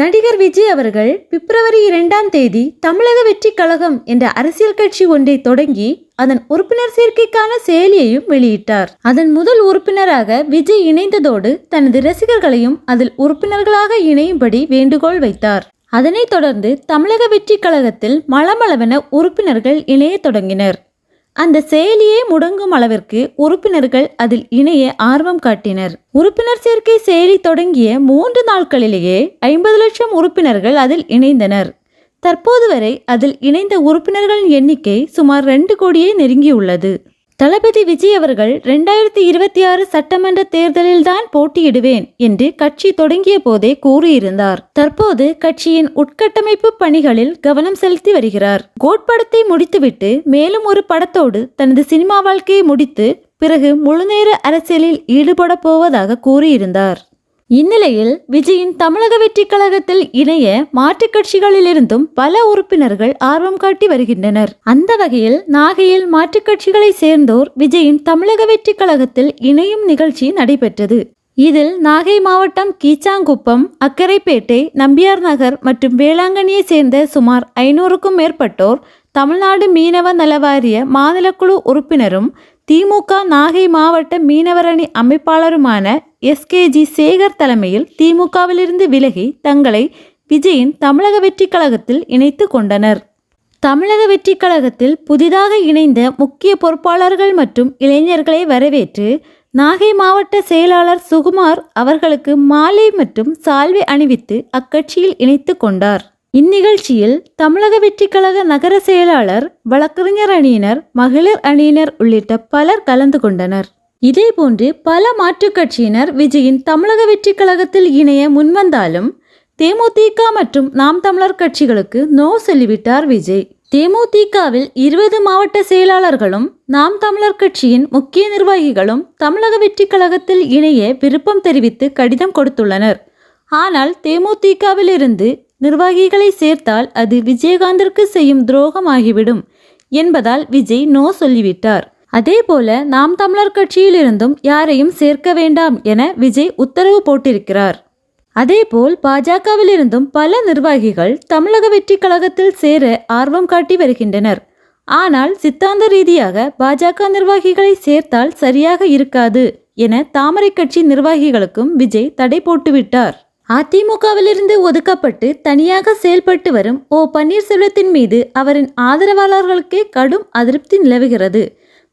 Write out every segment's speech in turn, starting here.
நடிகர் விஜய் அவர்கள் பிப்ரவரி இரண்டாம் தேதி தமிழக வெற்றி கழகம் என்ற அரசியல் கட்சி ஒன்றை தொடங்கி அதன் உறுப்பினர் சேர்க்கைக்கான செயலியையும் வெளியிட்டார். அதன் முதல் உறுப்பினராக விஜய் இணைந்ததோடு தனது ரசிகர்களையும் அதில் உறுப்பினர்களாக இணையும்படி வேண்டுகோள் வைத்தார். அதனைத் தொடர்ந்து தமிழக வெற்றி கழகத்தில் மளமளவென உறுப்பினர்கள் இணையத் தொடங்கினர். அந்த செயலியே முடங்கும் அளவிற்கு உறுப்பினர்கள் அதில் இணைய ஆர்வம் காட்டினர். உறுப்பினர் சேர்க்கை செயலி தொடங்கிய மூன்று நாட்களிலேயே ஐம்பது லட்சம் உறுப்பினர்கள் அதில் இணைந்தனர். தற்போது வரை அதில் இணைந்த உறுப்பினர்களின் எண்ணிக்கை சுமார் ரெண்டு கோடியே நெருங்கியுள்ளது. தளபதி விஜய் அவர்கள் ரெண்டாயிரத்தி இருபத்தி ஆறு சட்டமன்ற தேர்தலில்தான் போட்டியிடுவேன் என்று கட்சி தொடங்கிய போதே கூறியிருந்தார். தற்போது கட்சியின் உட்கட்டமைப்பு பணிகளில் கவனம் செலுத்தி வருகிறார். கோட் படத்தை முடித்துவிட்டு மேலும் ஒரு படத்தோடு தனது சினிமா வாழ்க்கையை முடித்து பிறகு முழுநேர அரசியலில் ஈடுபட போவதாக கூறியிருந்தார். இந்நிலையில் விஜயின் தமிழக வெற்றி கழகத்தில் இணைய மாற்றுக் கட்சிகளிலிருந்தும் பல உறுப்பினர்கள் ஆர்வம் காட்டி வருகின்றனர். அந்த வகையில் நாகையில் மாற்றுக் கட்சிகளை சேர்ந்தோர் விஜயின் தமிழக வெற்றி கழகத்தில் இணையும் நிகழ்ச்சி நடைபெற்றது. இதில் நாகை மாவட்டம் கீச்சாங்குப்பம் அக்கரைப்பேட்டை நம்பியார் நகர் மற்றும் வேளாங்கண்ணியை சேர்ந்த சுமார் ஐநூறுக்கும் மேற்பட்டோர் தமிழ்நாடு மீனவ நலவாரிய மாநிலக்குழு உறுப்பினரும் திமுக நாகை மாவட்ட மீனவரணி அமைப்பாளருமான எஸ்கேஜி சேகர் தலைமையில் திமுகவிலிருந்து விலகி தங்களை விஜயின் தமிழக வெற்றிக் கழகத்தில் இணைத்து கொண்டனர். தமிழக வெற்றிக் கழகத்தில் புதிதாக இணைந்த முக்கிய பொறுப்பாளர்கள் மற்றும் இளைஞர்களை வரவேற்று நாகை மாவட்ட செயலாளர் சுகுமார் அவர்களுக்கு மாலை மற்றும் சால்வை அணிவித்து அக்கட்சியில் இணைத்து கொண்டார். இந்நிகழ்ச்சியில் தமிழக வெற்றிக்கழக நகர செயலாளர் வழக்கறிஞர் அணியினர் மகளிர் அணியினர் உள்ளிட்ட பலர் கலந்து கொண்டனர். இதேபோன்று பல மாற்றுக் கட்சியினர் விஜயின் தமிழக வெற்றிக்கழகத்தில் இணைய முன்வந்தாலும் தேமுதிக மற்றும் நாம் தமிழர் கட்சிகளுக்கு நோ சொல்லிவிட்டார் விஜய். தேமுதிகவில் இருபது மாவட்ட செயலாளர்களும் நாம் தமிழர் கட்சியின் முக்கிய நிர்வாகிகளும் தமிழக வெற்றிக் கழகத்தில் இணைய விருப்பம் தெரிவித்து கடிதம் கொடுத்துள்ளனர். ஆனால் தேமுதிகவிலிருந்து நிர்வாகிகளை சேர்த்தால் அது விஜயகாந்திற்கு செய்யும் துரோகமாகிவிடும் என்பதால் விஜய் நோ சொல்லிவிட்டார். அதேபோல நாம் தமிழர் கட்சியிலிருந்தும் யாரையும் சேர்க்க வேண்டாம் என விஜய் உத்தரவு போட்டிருக்கிறார். அதேபோல் பாஜகவிலிருந்தும் பல நிர்வாகிகள் தமிழக வெற்றி கழகத்தில் சேர ஆர்வம் காட்டி வருகின்றனர். ஆனால் சித்தாந்த ரீதியாக பாஜக நிர்வாகிகளை சேர்த்தால் சரியாக இருக்காது என தாமரை கட்சி நிர்வாகிகளுக்கும் விஜய் தடை போட்டுவிட்டார். அதிமுகவிலிருந்து ஒதுக்கப்பட்டு தனியாக செயல்பட்டு வரும் ஓ பன்னீர்செல்வத்தின் மீது அவரின் ஆதரவாளர்களுக்கே கடும் அதிருப்தி நிலவுகிறது.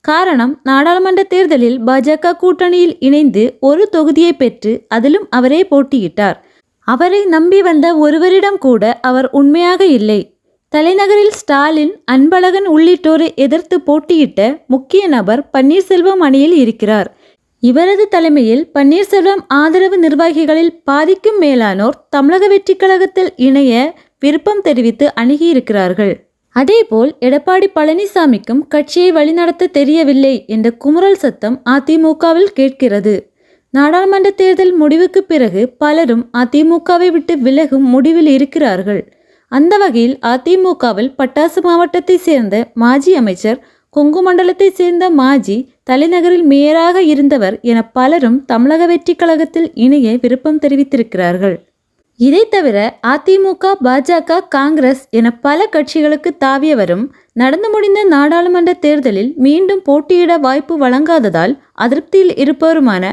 காரணம் நாடாளுமன்ற தேர்தலில் பாஜக கூட்டணியில் இணைந்து ஒரு தொகுதியை பெற்று அதிலும் அவரே போட்டியிட்டார். அவரை நம்பி வந்த ஒருவரிடம் கூட அவர் உண்மையாக இல்லை. தலைநகரில் ஸ்டாலின் அன்பழகன் உள்ளிட்டோரை எதிர்த்து போட்டியிட்ட முக்கிய நபர் பன்னீர்செல்வம் அணியில் இருக்கிறார். இவரது தலைமையில் பன்னீர்செல்வம் ஆதரவு நிர்வாகிகளில் பாதிக்கும் மேலானோர் தமிழக வெற்றிக் கழகத்தில் இணைய விருப்பம் தெரிவித்து அணுகியிருக்கிறார்கள். அதேபோல் எடப்பாடி பழனிசாமிக்கும் கட்சியை வழிநடத்த தெரியவில்லை என்ற குமுறல் சத்தம் அதிமுகவில் கேட்கிறது. நாடாளுமன்ற தேர்தல் முடிவுக்கு பிறகு பலரும் அதிமுகவை விட்டு விலகும் முடிவில் இருக்கிறார்கள். அந்த வகையில் அதிமுகவில் பட்டாசு மாவட்டத்தை சேர்ந்த மாஜி அமைச்சர் கொங்கு மண்டலத்தை சேர்ந்த மாஜி தலைநகரில் மேயராக இருந்தவர் என பலரும் தமிழக வெற்றிக் கழகத்தில் இணைய விருப்பம் தெரிவித்திருக்கிறார்கள். இதை தவிர அதிமுக பாஜக காங்கிரஸ் என பல கட்சிகளுக்கு தாவியவரும் நடந்து முடிந்த நாடாளுமன்ற தேர்தலில் மீண்டும் போட்டியிட வாய்ப்பு வழங்காததால் அதிருப்தியில் இருப்பவருமான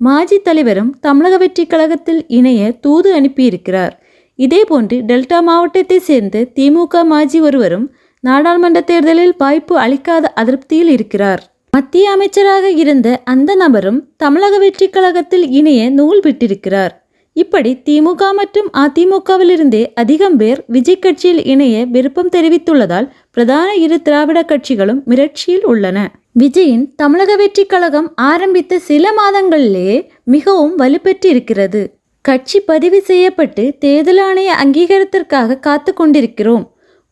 மாஜி தலைவரும் தமிழக வெற்றிக் கழகத்தில் இணைய தூது அனுப்பியிருக்கிறார். இதேபோன்று டெல்டா மாவட்டத்தை சேர்ந்த திமுக மாஜி ஒருவரும் நாடாளுமன்ற தேர்தலில் வாய்ப்பு அளிக்காத அதிருப்தியில் இருக்கிறார். மத்திய அமைச்சராக இருந்த அந்த நபரும் தமிழக வெற்றி கழகத்தில் இணைய நூல் விட்டிருக்கிறார். இப்படி திமுக மற்றும் அதிமுகவிலிருந்தே அதிகம் பேர் விஜய் கட்சியில் இணைய விருப்பம் தெரிவித்துள்ளதால் பிரதான இரு திராவிட கட்சிகளும் மிரட்சியில் உள்ளன. விஜயின் தமிழக வெற்றி கழகம் ஆரம்பித்த சில மாதங்களிலேயே மிகவும் வலுப்பெற்று இருக்கிறது கட்சி பதிவு செய்யப்பட்டு தேர்தல் ஆணைய அங்கீகாரத்திற்காக காத்து கொண்டிருக்கிறோம்.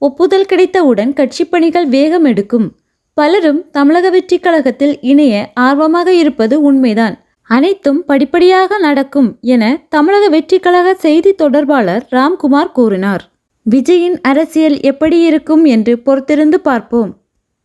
ஒப்புதல் கிடைத்தவுடன் கட்சி பணிகள் வேகம் எடுக்கும். பலரும் தமிழக வெற்றி கழகத்தில் இணைய ஆர்வமாக இருப்பது உண்மைதான். அனைத்தும் படிப்படியாக நடக்கும் என தமிழக வெற்றி கழக செய்தி தொடர்பாளர் ராம்குமார் கூறினார். விஜயின் அரசியல் எப்படி இருக்கும் என்று பொறுத்திருந்து பார்ப்போம்.